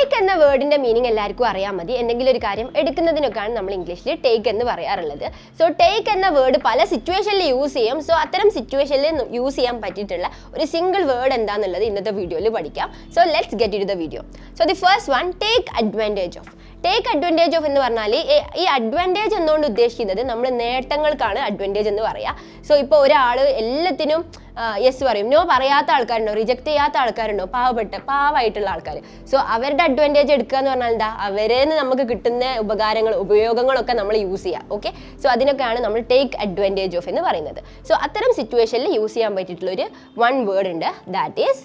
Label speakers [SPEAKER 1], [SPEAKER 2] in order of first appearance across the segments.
[SPEAKER 1] Take എന്ന വേർഡിന്റെ meaning എല്ലാവർക്കും അറിയാൻ മതി. എന്തെങ്കിലും ഒരു കാര്യം എടുക്കുന്നതിനൊക്കെയാണ് നമ്മൾ ഇംഗ്ലീഷിൽ ടേക്ക് എന്ന് പറയാറുള്ളത്. സോ ടേക്ക് എന്ന വേർഡ് പല സിറ്റുവേഷനിൽ യൂസ് ചെയ്യും. സോ അത്തരം സിറ്റുവേഷനിൽ യൂസ് ചെയ്യാൻ പറ്റിയിട്ടുള്ള ഒരു സിംഗിൾ വേർഡ് എന്താണെന്നുള്ളത് ഇന്നത്തെ വീഡിയോയിൽ പഠിക്കാം. So let's get in the video so the first one take advantage of take advantage of എന്ന് പറഞ്ഞാൽ ഈ- അഡ്വാന്റേജ് എന്നുകൊണ്ട് ഉദ്ദേശിക്കുന്നത്? നമ്മൾ നേട്ടങ്ങൾക്കാണ് അഡ്വാന്റേജ് എന്ന് പറയുക സോ ഇപ്പോൾ ഒരാൾ എല്ലാത്തിനും യെസ് പറയും. നോ പറയാത്ത ആൾക്കാരുണ്ടോ? റിജക്ട് ചെയ്യാത്ത ആൾക്കാരുണ്ടോ? പാവപ്പെട്ട പാവമായിട്ടുള്ള ആൾക്കാർ സോ അവരുടെ അഡ്വാന്റേജ് എടുക്കുക എന്ന് പറഞ്ഞാൽ എന്താ? അവരിൽ നിന്ന് നമുക്ക് കിട്ടുന്ന ഉപകാരങ്ങൾ ഉപയോഗങ്ങളൊക്കെ നമ്മൾ യൂസ് ചെയ്യുക ഓക്കെ സോ അതിനൊക്കെയാണ് നമ്മൾ ടേക്ക് അഡ്വാന്റേജ് ഓഫ് എന്ന് പറയുന്നത്. സോ അത്തരം സിറ്റുവേഷനിൽ യൂസ് ചെയ്യാൻ പറ്റിയിട്ടുള്ള ഒരു വൺ വേർഡ് ഉണ്ട്. That is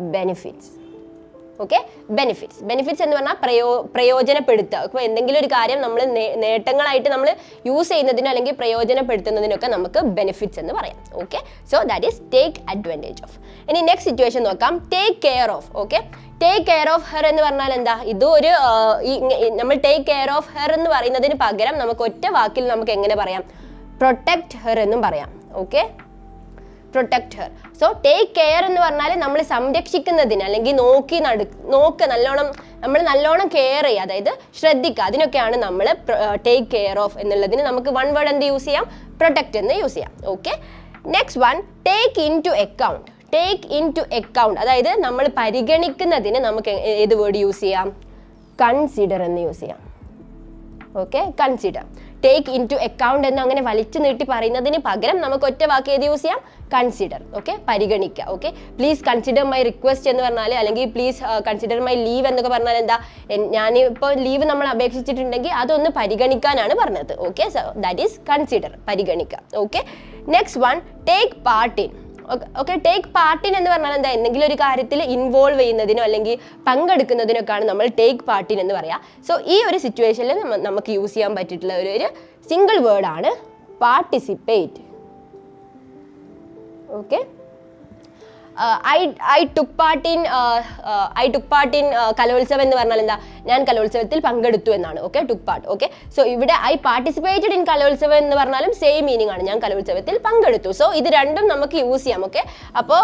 [SPEAKER 1] benefits okay benefits benefits എന്ന് പറഞ്ഞാൽ പ്രയോ പ്രയോജനപ്പെടുത്തുക. ഇപ്പോൾ എന്തെങ്കിലും ഒരു കാര്യം നമ്മൾ നേട്ടങ്ങളായിട്ട് നമ്മൾ യൂസ് ചെയ്യുന്നതിനോ അല്ലെങ്കിൽ പ്രയോജനപ്പെടുത്തുന്നതിനൊക്കെ നമുക്ക് ബെനിഫിറ്റ്സ് എന്ന് പറയാം. Okay so that is take advantage of ഇനി നെക്സ്റ്റ് സിറ്റുവേഷൻ നോക്കാം. Take care of okay take care of her എന്ന് പറഞ്ഞാൽ എന്താ? ഇത് ഒരു നമ്മൾ ടേക്ക് കെയർ ഓഫ് ഹെർ എന്ന് പറയുന്നതിന് പകരം നമുക്ക് ഒറ്റ വാക്കിൽ നമുക്ക് എങ്ങനെ പറയാം? പ്രൊട്ടക്ട് ഹെർ എന്നും പറയാം. Okay protect her so take care എന്ന് പറഞ്ഞാൽ നമ്മൾ സംരക്ഷിക്കുന്നതിന് അല്ലെങ്കിൽ നോക്കി നട നോക്കുക നല്ലോണം നമ്മൾ നല്ലോണം കെയർ ചെയ്യുക. അതായത് ശ്രദ്ധിക്കുക. അതിനൊക്കെയാണ് നമ്മൾ ടേക്ക് കെയർ ഓഫ് എന്നുള്ളതിന് നമുക്ക് വൺ വേർഡ് എന്ത് യൂസ് ചെയ്യാം? പ്രൊട്ടക്ട് എന്ന് യൂസ് ചെയ്യാം. Okay next one take into account take into account അതായത് നമ്മൾ പരിഗണിക്കുന്നതിന് നമുക്ക് ഏത് വേർഡ് യൂസ് ചെയ്യാം? കൺസിഡർ എന്ന് യൂസ് ചെയ്യാം. Okay consider take into account എന്ന് അങ്ങനെ വലിച്ചു നീട്ടി പറയുന്നതിന് പകരം നമുക്ക് ഒറ്റ വാക്ക് ഏത് യൂസ് ചെയ്യാം? കൺസിഡർ ഓക്കെ പരിഗണിക്കുക. Okay please consider my request എന്ന് പറഞ്ഞാൽ അല്ലെങ്കിൽ പ്ലീസ് കൺസിഡർ മൈ ലീവ് എന്നൊക്കെ പറഞ്ഞാൽ എന്താ? ഞാനിപ്പോൾ ലീവ് നമ്മൾ അപേക്ഷിച്ചിട്ടുണ്ടെങ്കിൽ അതൊന്ന് പരിഗണിക്കാനാണ് പറഞ്ഞത്. ഓക്കെ ദാറ്റ് ഈസ് കൺസിഡർ പരിഗണിക്കുക. Okay next one take part in okay take part in എന്ന് പറഞ്ഞാൽ എന്താ? എന്തെങ്കിലും ഒരു കാര്യത്തിൽ ഇൻവോൾവ് ചെയ്യുന്നതിനോ അല്ലെങ്കിൽ പങ്കെടുക്കുന്നതിനൊക്കെയാണ് നമ്മൾ ടേക്ക് പാർട്ടിൻ എന്ന് പറയാ. സോ ഈ ഒരു സിറ്റുവേഷനിൽ നമുക്ക് യൂസ് ചെയ്യാൻ പറ്റിയിട്ടുള്ള ഒരു ഒരു സിംഗിൾ വേർഡാണ് participate okay I I took part in I took part in Kalolsavam എന്ന് പറഞ്ഞാൽ എന്താ? ഞാൻ കലോത്സവത്തിൽ പങ്കെടുത്തു എന്നാണ്. Okay took part okay so ഇവിടെ ഐ പാർട്ടിസിപ്പേറ്റഡ് ഇൻ കലോത്സവം എന്ന് പറഞ്ഞാലും സെയിം മീനിങ് ആണ്. ഞാൻ കലോത്സവത്തിൽ പങ്കെടുത്തു. സോ ഇത് രണ്ടും നമുക്ക് യൂസ് ചെയ്യാം. ഓക്കെ അപ്പോൾ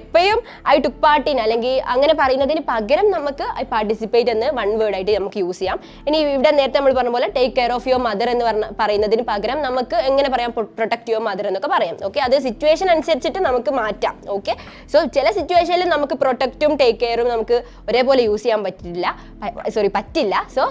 [SPEAKER 1] എപ്പോഴും ഐ ടുക്ക് പാർട്ട് ഇൻ അല്ലെങ്കിൽ അങ്ങനെ പറയുന്നതിന് പകരം നമുക്ക് ഐ പാർട്ടിസിപ്പേറ്റ് എന്ന് വൺ വേർഡ് ആയിട്ട് നമുക്ക് യൂസ് ചെയ്യാം. ഇനി ഇവിടെ നേരത്തെ നമ്മൾ പറഞ്ഞ പോലെ take care of your mother എന്ന് പറഞ്ഞ പറയുന്നതിന് പകരം നമുക്ക് എങ്ങനെ പറയാം? പ്രൊട്ടക്ട് യുവർ മദർ എന്നൊക്കെ പറയാം. ഓക്കെ അത് സിറ്റുവേഷൻ അനുസരിച്ചിട്ട് നമുക്ക് മാറ്റാം. ഓക്കെ സോ ചില സിറ്റുവേഷനിൽ നമുക്ക് പ്രൊട്ടക്റ്റും ടേക്ക് കെയറും നമുക്ക് ഒരേപോലെ യൂസ് ചെയ്യാൻ പറ്റില്ല. സോറി പറ്റില്ല. സോ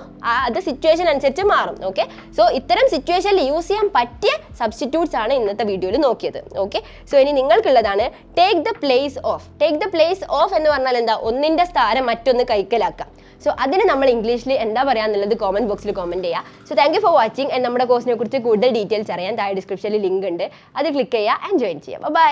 [SPEAKER 1] അത് സിറ്റുവേഷൻ അനുസരിച്ച് മാറും. ഓക്കെ സോ ഇത്തരം സിറ്റുവേഷനിൽ യൂസ് ചെയ്യാൻ പറ്റിയ സബ്സ്റ്റിറ്റ്യൂട്ട്സ് ആണ് ഇന്നത്തെ വീഡിയോയിൽ നോക്കിയത്. ഓക്കെ സോ ഇനി നിങ്ങൾക്കുള്ളതാണ് take the place of take the place of എന്ന് പറഞ്ഞാൽ എന്താ? ഒന്നിന്റെ സ്ഥാനം മറ്റൊന്ന് കൈക്കലാക്കാം സോ അതിന് നമ്മൾ ഇംഗ്ലീഷിൽ എന്താ പറയാന്നുള്ളത് കോമന്റ് ബോക്സിൽ കോമന്റ് ചെയ്യുക so thank you for watching and നമ്മുടെ കോഴ്സിനെ കുറിച്ച് കൂടുതൽ ഡീറ്റെയിൽസ് അറിയാൻ താഴെ ഡിസ്ക്രിപ്ഷനിൽ ലിങ്ക് ഉണ്ട്. അത് ക്ലിക്ക് ചെയ്യുക ആൻഡ് ജോയിൻ ചെയ്യാം by